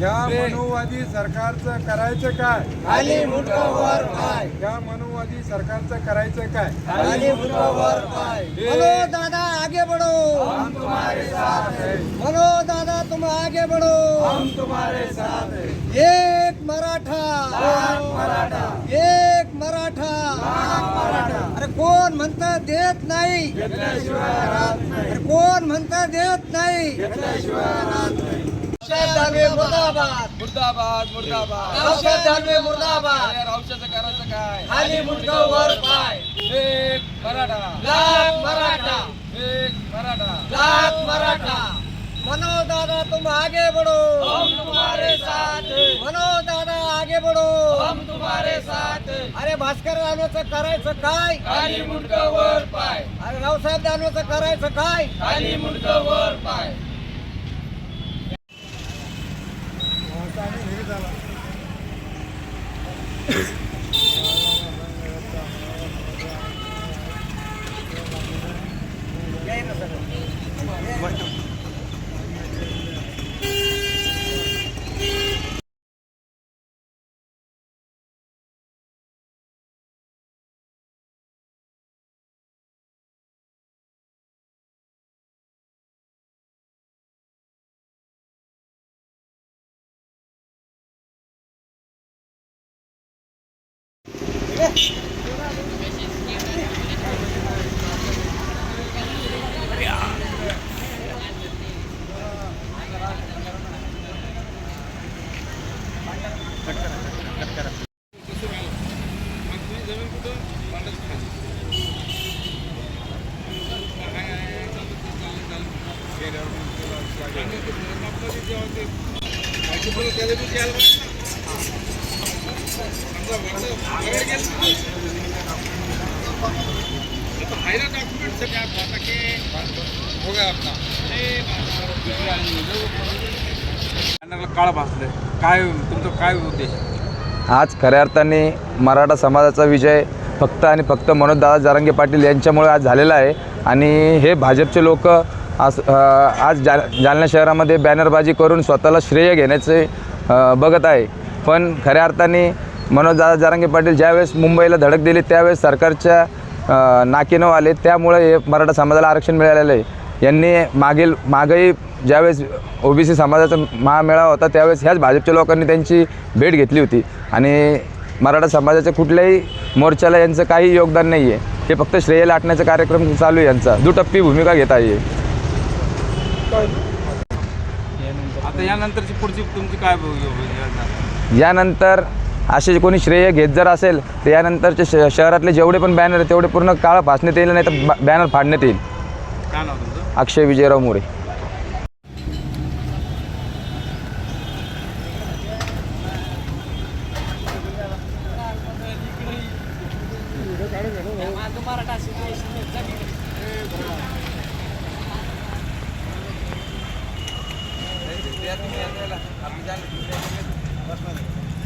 या मनुवादी सरकारचं करायचं काय? खाली मुंडकं वर पाय. या मनुवादी सरकारचं करायचं काय? खाली मुंडकं वर पाय. बोलो दादा आगे बढ़ो. हम तुम्हारे साथ हैं. बोलो दादा तुम आगे बढ़ो. हम तुम्हारे साथ हैं. एक मराठा. मराठा. एक मराठा. अरे कोण म्हणतं देत नाही? अरे कोण म्हणतं देत नाही. घेतल्याशिवाय राहत नाही रावसाहेब दानवे मुर्दाबाद. मुर्दाबाद मुर्दाबाद. रावसाहेब दानवे मुर्दाबाद. अरे रावशाचं करायचं काय? खाली मुंडकं वर पाय. एक मराठा. लाख मराठा. एक मराठा. लाख मराठा. मनोज दादा तुम आगे बढ़ो. हम तुम्हारे साथ। मनोज दादा आगे बढ़ो. हम तुम्हारे साथ। अरे भास्कर दानवेचं करायचं काय? खाली मुंडकं वर पाय. अरे रावसाहेब दानवेचं करायचं काय? खाली मुंडकं वर पाय. Thank. काळ भासले काय तुमचं काय उद्देश आज खऱ्या अर्थाने मराठा समाजाचा विजय फक्त आणि फक्त मनोजदादा जारंगे पाटील यांच्यामुळे आज झालेला आहे. आणि हे भाजपचे लोक आज आज जा जालना शहरामध्ये बॅनरबाजी करून स्वतःला श्रेय घेण्याचे बघत आहे. पण खऱ्या अर्थाने मनोजदादा जारंगे पाटील ज्यावेळेस मुंबईला धडक दिली त्यावेळेस सरकारच्या नाकीनं आले. त्यामुळे हे मराठा समाजाला आरक्षण मिळालेलं आहे. यांनी मागील मागही ज्यावेळेस ओबीसी समाजाचा महामेळावा होता त्यावेळेस ह्याच भाजपच्या लोकांनी त्यांची भेट घेतली होती. आणि मराठा समाजाच्या कुठल्याही मोर्चाला यांचं काही योगदान नाही आहे हे फक्त श्रेय लाटण्याचा कार्यक्रम चालू आहे यांचा. दुटप्पी भूमिका घेत आहे. आता यानंतरची पुढची तुमची काय यानंतर असे कोणी श्रेय घेत जर असेल तर यानंतरचे श शहरातले जेवढे पण बॅनर आहे तेवढे पूर्ण काळ भासण्यात येईल नाही तर बॅनर फाडण्यात येईल. काय नाव तुमचं? अक्षय विजयराव मोरे.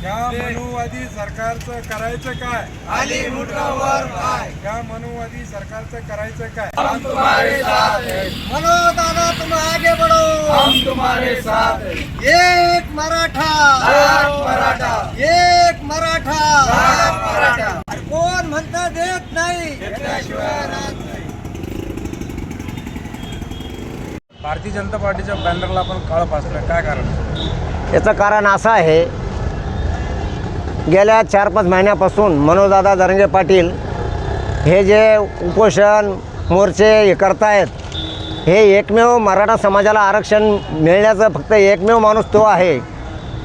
या मनुवादी सरकारचं करायचं काय? खाली मुंडकं वर पाय या मनुवादी सरकारचं करायचं काय? हम तुम्हारे साथ हैं। दादा तुम आगे बढ़ो। हम तुम्हारे साथ हैं। एक मराठा। लाख मराठा एक मराठा लाख मराठा अरे कोण म्हणतं देत नाही घेतल्याशिवाय राहत नाही भारतीय जनता पार्टीच्या बॅनरला आपण काळ भासलं काय कारण? याचं कारण असं आहे गेल्या चार पाच महिन्यापासून मनोजदादा दरंगे पाटील हे जे उपोषण मोर्चे हे करतायत हे एकमेव मराठा समाजाला आरक्षण मिळण्याचं फक्त एकमेव माणूस तो आहे.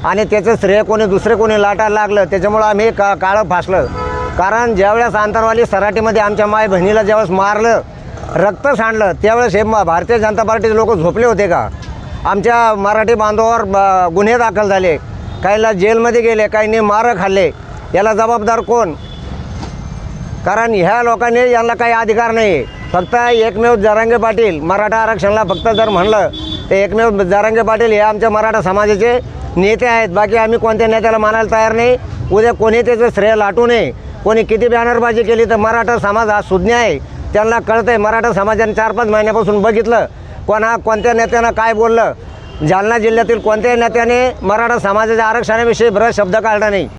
आणि त्याचं श्रेय कोणी दुसरे कोणी लाटायला लागलं त्याच्यामुळं आम्ही का काळं फासलं. कारण ज्यावेळेस आंतरवाली सराटीमध्ये आमच्या माय बहिणीला ज्यावेळेस मारलं रक्त सांडलं. त्यावेळेस हे भारतीय जनता पार्टीचे लोक झोपले होते का? आमच्या मराठी बांधवावर ब- गुन्हे दाखल झाले. काहीला जेलमध्ये गेले काहींनी मारं खाल्ले. याला जबाबदार कोण? कारण ह्या लोकांनी यांना काही अधिकार नाही. आहे फक्त एकमेव जरांगे पाटील मराठा आरक्षणाला फक्त जर म्हणलं तर एकमेव जरांगे पाटील हे आमच्या मराठा समाजाचे नेते आहेत. बाकी आम्ही कोणत्या नेत्याला मानायला तयार नाही? उद्या कोणी त्याचं श्रेय लाटू नये. कोणी किती बॅनरबाजी केली तर मराठा समाज हा सुज्ञ आहे. त्यांना कळतं आहे मराठा समाजाने चार पाच महिन्यापासून बघितलं कोणा कोणत्या नेत्यानं काय बोललं. जालना जिल्ह्यातील कोणत्याही नेत्याने मराठा समाजाच्या आरक्षणाविषयी ब्रश शब्द काढला नाही.